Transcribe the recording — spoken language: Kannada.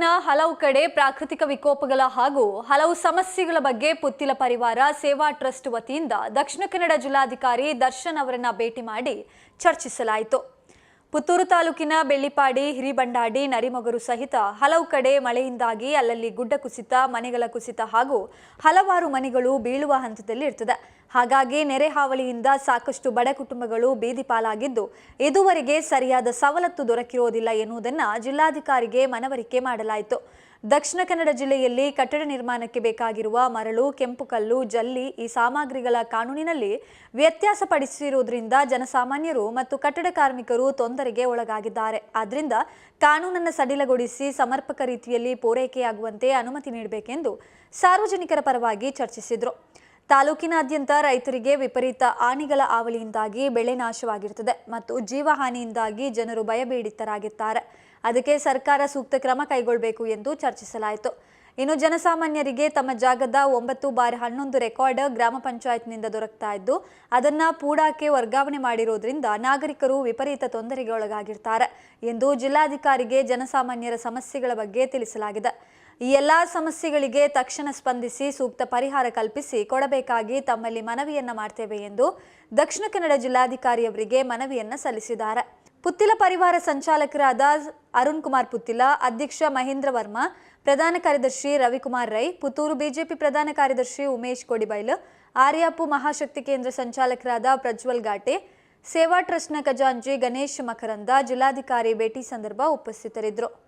ತಾಲೂಕಿನ ಹಲವು ಕಡೆ ಪ್ರಾಕೃತಿಕ ವಿಕೋಪಗಳ ಹಾಗೂ ಹಲವು ಸಮಸ್ಯೆಗಳ ಬಗ್ಗೆ ಪುತ್ತಿಲ ಪರಿವಾರ ಸೇವಾ ಟ್ರಸ್ಟ್ ವತಿಯಿಂದ ದಕ್ಷಿಣ ಕನ್ನಡ ಜಿಲ್ಲಾಧಿಕಾರಿ ದರ್ಶನ್ ಅವರನ್ನ ಭೇಟಿ ಮಾಡಿ ಚರ್ಚಿಸಲಾಯಿತು. ಪುತ್ತೂರು ತಾಲೂಕಿನ ಬೆಳ್ಳಿಪಾಡಿ, ಹಿರಿಬಂಡಾಡಿ, ನರಿಮೊಗರು ಸಹಿತ ಹಲವು ಕಡೆ ಮಳೆಯಿಂದಾಗಿ ಅಲ್ಲಲ್ಲಿ ಗುಡ್ಡ ಕುಸಿತ, ಮನೆಗಳ ಕುಸಿತ ಹಾಗೂ ಹಲವಾರು ಮನೆಗಳು ಬೀಳುವ ಹಂತದಲ್ಲಿ ಇರ್ತದೆ. ಹಾಗಾಗಿ ನೆರೆ ಹಾವಳಿಯಿಂದ ಸಾಕಷ್ಟು ಬಡ ಕುಟುಂಬಗಳು ಬೀದಿ ಪಾಲಾಗಿದ್ದು ಇದುವರೆಗೆ ಸರಿಯಾದ ಸವಲತ್ತು ದೊರಕಿರೋದಿಲ್ಲ ಎನ್ನುವುದನ್ನು ಜಿಲ್ಲಾಧಿಕಾರಿಗೆ ಮನವರಿಕೆ ಮಾಡಲಾಯಿತು. ದಕ್ಷಿಣ ಕನ್ನಡ ಜಿಲ್ಲೆಯಲ್ಲಿ ಕಟ್ಟಡ ನಿರ್ಮಾಣಕ್ಕೆ ಬೇಕಾಗಿರುವ ಮರಳು, ಕೆಂಪು ಕಲ್ಲು, ಜಲ್ಲಿ ಈ ಸಾಮಗ್ರಿಗಳ ಕಾನೂನಿನಲ್ಲಿ ವ್ಯತ್ಯಾಸಪಡಿಸಿರುವುದರಿಂದ ಜನಸಾಮಾನ್ಯರು ಮತ್ತು ಕಟ್ಟಡ ಕಾರ್ಮಿಕರು ತೊಂದರೆಗೆ ಒಳಗಾಗಿದ್ದಾರೆ. ಆದ್ದರಿಂದ ಕಾನೂನನ್ನು ಸಡಿಲಗೊಳಿಸಿ ಸಮರ್ಪಕ ರೀತಿಯಲ್ಲಿ ಪೂರೈಕೆಯಾಗುವಂತೆ ಅನುಮತಿ ನೀಡಬೇಕೆಂದು ಸಾರ್ವಜನಿಕರ ಪರವಾಗಿ ಚರ್ಚಿಸಿದರು. ತಾಲೂಕಿನಾದ್ಯಂತ ರೈತರಿಗೆ ವಿಪರೀತ ಆನೆಗಳ ಆವಳಿಯಿಂದಾಗಿ ಬೆಳೆ ನಾಶವಾಗಿರುತ್ತದೆ ಮತ್ತು ಜೀವಹಾನಿಯಿಂದಾಗಿ ಜನರು ಭಯಭೀಡಿತರಾಗಿದ್ದಾರೆ ಅದಕ್ಕೆ ಸರ್ಕಾರ ಸೂಕ್ತ ಕ್ರಮ ಕೈಗೊಳ್ಳಬೇಕು ಎಂದು ಚರ್ಚಿಸಲಾಯಿತು. ಇನ್ನು ಜನಸಾಮಾನ್ಯರಿಗೆ ತಮ್ಮ ಜಾಗದ ಒಂಬತ್ತು ಬಾರ್ ಹನ್ನೊಂದು ರೆಕಾರ್ಡ್ ಗ್ರಾಮ ಪಂಚಾಯತ್ನಿಂದ ದೊರಕ್ತಾ ಇದ್ದು, ಅದನ್ನ ಪೂಡಾಕ್ಕೆ ವರ್ಗಾವಣೆ ಮಾಡಿರೋದ್ರಿಂದ ನಾಗರಿಕರು ವಿಪರೀತ ತೊಂದರೆಗೆ ಒಳಗಾಗಿರ್ತಾರೆ ಎಂದು ಜಿಲ್ಲಾಧಿಕಾರಿಗೆ ಜನಸಾಮಾನ್ಯರ ಸಮಸ್ಯೆಗಳ ಬಗ್ಗೆ ತಿಳಿಸಲಾಗಿದೆ. ಈ ಎಲ್ಲ ಸಮಸ್ಯೆಗಳಿಗೆ ತಕ್ಷಣ ಸ್ಪಂದಿಸಿ ಸೂಕ್ತ ಪರಿಹಾರ ಕಲ್ಪಿಸಿ ಕೊಡಬೇಕಾಗಿ ತಮ್ಮಲ್ಲಿ ಮನವಿಯನ್ನ ಮಾಡ್ತೇವೆ ಎಂದು ದಕ್ಷಿಣ ಕನ್ನಡ ಜಿಲ್ಲಾಧಿಕಾರಿಯವರಿಗೆ ಮನವಿಯನ್ನ ಸಲ್ಲಿಸಿದ್ದಾರೆ. ಪುತ್ತಿಲ ಪರಿವಾರ ಸಂಚಾಲಕರಾದ ಅರುಣ್ ಕುಮಾರ್ ಪುತ್ತಿಲ, ಅಧ್ಯಕ್ಷ ಮಹೇಂದ್ರ ವರ್ಮಾ, ಪ್ರಧಾನ ಕಾರ್ಯದರ್ಶಿ ರವಿಕುಮಾರ್ ರೈ, ಪುತ್ತೂರು ಬಿಜೆಪಿ ಪ್ರಧಾನ ಕಾರ್ಯದರ್ಶಿ ಉಮೇಶ್ ಕೊಡಿಬೈಲ್, ಆರ್ಯಾಪು ಮಹಾಶಕ್ತಿ ಕೇಂದ್ರ ಸಂಚಾಲಕರಾದ ಪ್ರಜ್ವಲ್ ಘಾಟೆ, ಸೇವಾ ಟ್ರಸ್ಟ್ನ ಖಜಾಂಚಿ ಗಣೇಶ್ ಮಕರಂದ, ಜಿಲ್ಲಾಧಿಕಾರಿ ಭೇಟಿ ಸಂದರ್ಭ ಉಪಸ್ಥಿತರಿದ್ದರು.